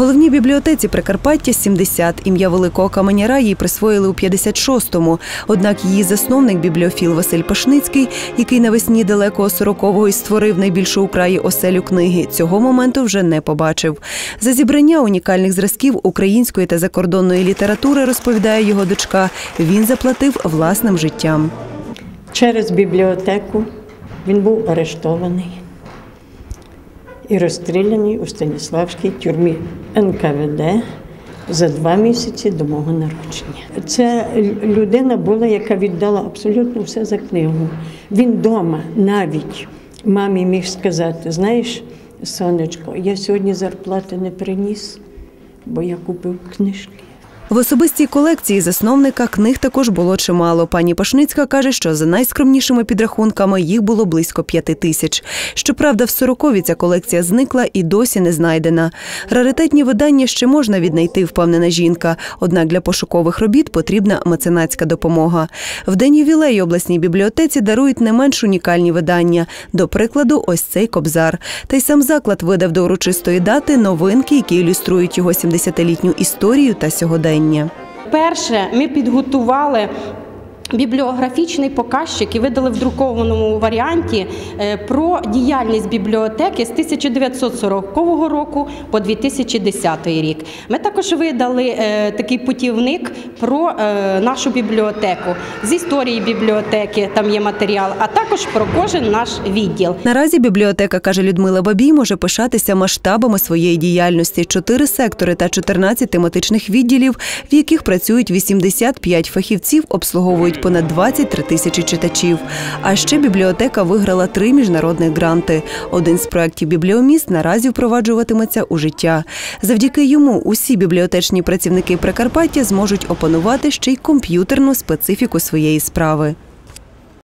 Головній бібліотеці Прикарпаття 70. Ім'я великого каменяра їй присвоїли у 56-му. Однак її засновник бібліофіл Василь Пашницький, який навесні далекого 40-го і створив найбільшу у краї оселю книги, цього моменту вже не побачив. За зібрання унікальних зразків української та закордонної літератури розповідає його дочка. Він заплатив власним життям. Через бібліотеку він був арештований і розстріляний у Станіславській тюрмі НКВД за два місяці до мого народження. Це людина була, яка віддала абсолютно все за книгу. Він вдома навіть мамі міг сказати: знаєш, сонечко, я сьогодні зарплати не приніс, бо я купив книжки. В особистій колекції засновника книг також було чимало. Пані Пашницька каже, що за найскромнішими підрахунками їх було близько п'яти тисяч. Щоправда, в сорокові ця колекція зникла і досі не знайдена. Раритетні видання ще можна віднайти, впевнена жінка. Однак для пошукових робіт потрібна меценатська допомога. В день ювілею обласній бібліотеці дарують не менш унікальні видання. До прикладу, ось цей кобзар. Та й сам заклад видав до урочистої дати новинки, які ілюструють його 70-літню історію та сьогодення. Перше, ми підготували. Бібліографічний показчик і видали в друкованому варіанті е, про діяльність бібліотеки з 1940 року по 2010 рік. Ми також видали е, такий путівник про е, нашу бібліотеку з історії бібліотеки. Там є матеріал, а також про кожен наш відділ. Наразі бібліотека, каже Людмила Бабій, може пишатися масштабами своєї діяльності: чотири сектори та 14 тематичних відділів, в яких працюють 85 фахівців, обслуговують понад 23 тисячі читачів. А ще бібліотека виграла три міжнародних гранти. Один з проєктів «Бібліоміст» наразі впроваджуватиметься у життя. Завдяки йому усі бібліотечні працівники Прикарпаття зможуть опанувати ще й комп'ютерну специфіку своєї справи.